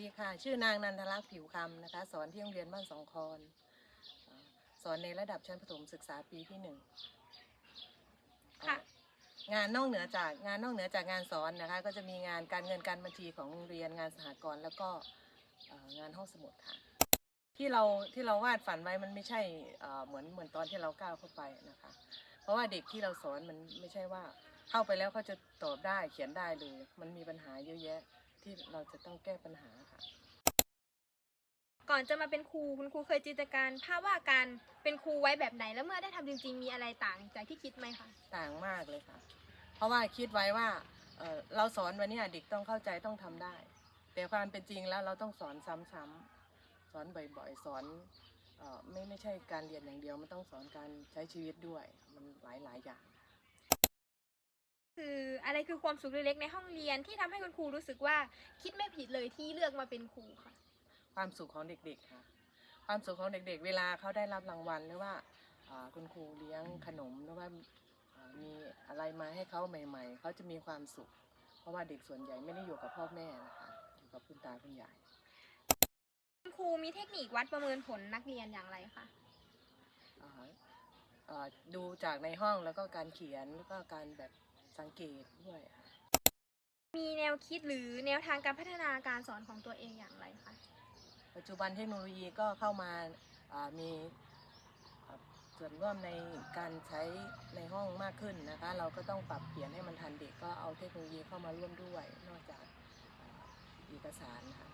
ดีค่ะ ชื่อนางนันทลักษณ์ผิวคำนะคะ สอนที่โรงเรียนบ้านสองคอนเอ่อสอนในระดับชั้นประถมศึกษาปีที่หนึ่งค่ะงานนอกเหนือจากงานนอกเหนือจากงานสอนนะคะ ก็จะมีงานการเงินการบัญชีของโรงเรียนงานสหกรณ์แล้วก็เอ่องานห้องสมุดค่ะ ที่เราที่เราวาดฝันไว้มันไม่ใช่เอ่อเหมือนเหมือนตอนที่เราก้าวเข้าไปนะคะ เพราะว่าเด็กที่เราสอนมันไม่ใช่ว่า เข้าไปแล้วเขาจะตอบได้เขียนได้เลย มันมีปัญหาเยอะแยะ ที่เราจะต้องแก้ปัญหาค่ะ ก่อนจะมาเป็นครูคุณครูเคยจินตนาการภาพว่าการเป็นครูไว้แบบไหน แล้วเมื่อได้ทำจริง ๆ มีอะไรต่างจากที่คิดไหมคะ ต่างมากเลยค่ะ เพราะว่าคิดไว้ว่าเอ่อเราสอนวันนี้เด็กต้องเข้าใจต้องทำได้ แต่ความเป็นจริงแล้วเราต้องสอนซ้ำๆสอนบ่อยๆ สอนเออไม่ไม่ใช่การเรียนอย่างเดียวมันต้องสอนการใช้ชีวิตด้วย มันหลายๆอย่างคื ออะไรคือความสุขเล็กๆในห้องเรียนที่ทำให้คุณครูรู้สึกว่าคิดไม่ผิดเลยที่เลือกมาเป็นครูค่ะ ความสุขของเด็กๆค่ะ ความสุขของเด็กๆ เวลาเขาได้รับรางวัลหรือว่าอ่าคุณครูเลี้ยงขนมหรือว่าอ่ามีอะไรมาให้เขาใหม่ ๆเขาจะมีความสุข เพราะว่าเด็กส่วนใหญ่ไม่ได้อยู่กับพ่อแม่นะคะอยู่กับคุณตาคุณยาย คุณครูมีเทคนิควัดประเมินผลนักเรียนอย่างไรคะ อ่าอ่าดูจากในห้องแล้วก็การเขียนแล้วก็การแบบ สังเกตด้วยค่ะมีแนวคิดหรือแนวทางการพัฒนาการสอนของตัวเองอย่างไรคะ ปัจจุบันเทคโนโลยีก็เข้ามาอ่ามีอ่าส่วนร่วมในการใช้ในห้องมากขึ้นนะคะ เราก็ต้องปรับเปลี่ยนให้มันทันเด็กก็เอาเทคโนโลยีเข้ามาร่วมด้วย นอกจากอ่าเอกสารค่ะ